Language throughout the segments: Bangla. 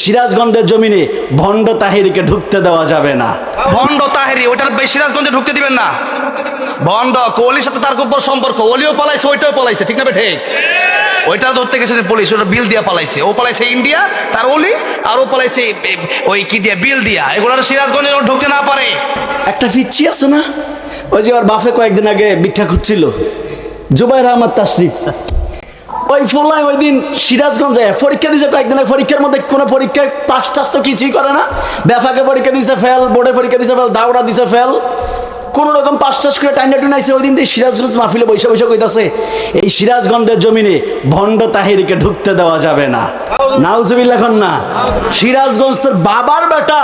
সিরাজগঞ্জের জমিনে ভণ্ড তাহিরিকে ঢুকতে দেওয়া যাবে না। ভণ্ড তাহেরি ওইটার সিরাজগঞ্জে ঢুকতে দিবেন না। ভণ্ড কোহলির সাথে তার খুব সম্পর্ক। ওলিও পালাইছে ওইটাও পালাইছে ঠিক না ঠিক? ওইটা ধরতে গেছে পুলিশ ওটা বিল দিয়া পালাইছে। ও পালাইছে ইন্ডিয়া তার ওলি আর ও পালাইছে ওই কি দিয়া বিল দিয়া। এগুলো সিরাজগঞ্জে ও ঢুকতে না পারে। একটা পিচ্ছি আছে না? ওই যে ওর বাপে কয়েকদিন আগে ভিক্ষা খুঁজছিল। জুবাইর আহমদ তাশরিফ। ওই ফোলায় ওই দিন সিরাজগঞ্জে পরীক্ষা দিয়েছে কয়েকদিন পরীক্ষার মধ্যে কোনো পরীক্ষায় পাস টাস তো কিছুই করে না। ব্যাফাকে পরীক্ষা দিছে ফেল বোর্ডে পরীক্ষা দিছে ফেল দাওড়া দিছে ফেল। কোন রকম পাস টাস করে টাইনা টুনাইছে ওই দিন দিয়ে সিরাজগঞ্জ মাহফিলে বৈশা বৈশা কইতাছে এই সিরাজগঞ্জের জমিনে ভণ্ড তাহিরিকে ঢুকতে দেওয়া যাবে না। নাউজুবিল্লাহ না সিরাজগঞ্জ তোর বাবার বেটা।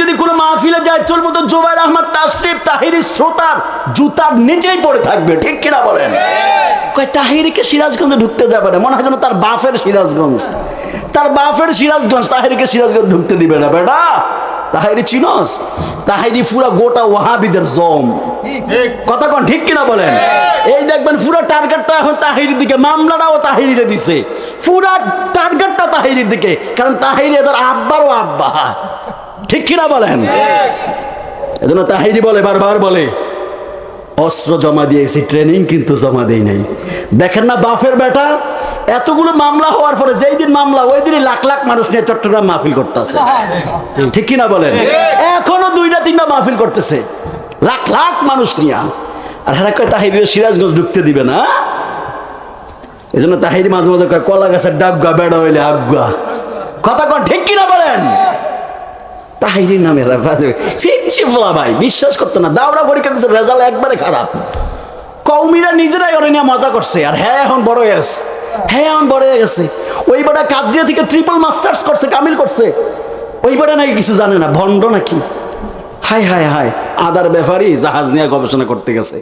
যদি কোনো মাহফিলে যায়, তোর মতো জোবাইর আহমদ তাশরিফ তাহিরি শ্রোতার জুতার নিচেই পড়ে থাকবে, ঠিক কিনা বলেন? কয়, তাহিরিকে সিরাজগঞ্জে ঢুকতে যাবে না, মনে হয় যেন তার বাপের সিরাজগঞ্জ। তার বাপের সিরাজগঞ্জ, তাহিরিকে সিরাজগঞ্জ ঢুকতে দিবে না, বেটা। তাহিরি চিনস? তাহিরি পুরা গোটা ওয়াহাবিদের জম। কথা কোন, ঠিক কিনা বলেন? এই দেখবেন পুরো টার্গেটটা এখন তাহিরির দিকে, মামলাটাও তাহিরিরে দিছে। পুরা টার্গেটটা তাহিরির দিকে, কারণ তাহিরি এদের আব্বারও আব্বা। ঠিক কিনা বলেন? এজন্য তাহিরি বলে, বারবার বলে, অস্ত্র জমা দিয়েছি ট্রেনিং কিন্তু জমা দেই নাই। দেখেন না বাফের বেটা, এতগুলো মামলা হওয়ার পরে যেই দিন মামলা, ওই দিনই লাখ লাখ মানুষ নিয়ে চট্টগ্রাম মাহফিল করতেছে। ঠিক কিনা বলেন? এখনও দুইটা, তিনটা মাহফিল করতেছে। লাখ লাখ মানুষ নিয়ে। আর হ্যাঁ কয় তাহিরি সিরাজগঞ্জ ঢুকতে দিবে না? এই জন্য তাহিরি মাঝে মাঝে কয়, কলা গাছের ডাগুয়া বেড়া হইলে আগুয়া কথা কন, ঠিক কিনা বলেন? তাহিরির নামে ফিরছি বলা ভাই, বিশ্বাস করতো না। দাওরা পরীক্ষা দিচ্ছে রেজাল্ট একবারে খারাপ। কৌমিরা নিজেরাই ওরে নিয়ে মজা করছে, আর হ্যাঁ এখন বড় হয়ে গেছে। হ্যাঁ এখন বড় হয়ে গেছে। ওই বেটা কাদ্রিয়া থেকে ট্রিপল মাস্টার্স করছে, কামিল করছে। ওই বেটা নাকি কিছু জানে না, ভণ্ড নাকি। হায় হায় হায়, আদার ব্যাপারই জাহাজ নিয়ে গবেষণা করতে গেছে।